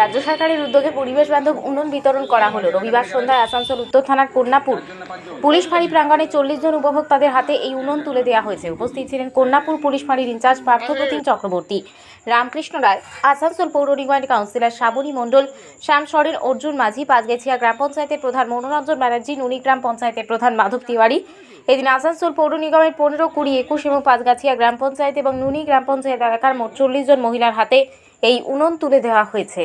রাজ্য সরকারের উদ্যোগে পরিবেশ বান্ধব উনুন বিতরণ করা হলো। রবিবার সন্ধ্যায় আসানসোল উত্তর থানার কন্যাপুর। পুলিশ ফাঁড়ি প্রাঙ্গণে চল্লিশ জন উপভোক্তাদের হাতে এই উনুন তুলে দেওয়া হয়েছে। উপস্থিত ছিলেন কন্যাপুর পুলিশ ফাঁড়ির ইনচার্জ পার্থপ্রতিম চক্রবর্তী, রামকৃষ্ণ রায়, আসানসোল পৌর নিগমের কাউন্সিলর শ্রাবণী মণ্ডল শ্যাম সরেন অর্জুন মাঝি, পাঁচগেছিয়া গ্রাম পঞ্চায়েতের প্রধান মনোরঞ্জন ব্যানার্জি, নুনিগ্রাম পঞ্চায়েতের প্রধান মাধব তিওয়ারি। এদিন আসানসোল পৌর নিগমের পনেরো, কুড়ি, একুশ এবং পাঁচগাছিয়া গ্রাম পঞ্চায়েত এবং নুনি গ্রাম পঞ্চায়েত এলাকার মোট চল্লিশ জন মহিলার হাতে এই উনুন তুলে দেওয়া হয়েছে।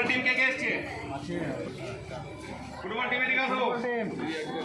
ফুটবল টিম কে কে এসছে? ফুটবল টিমে দিকে আসো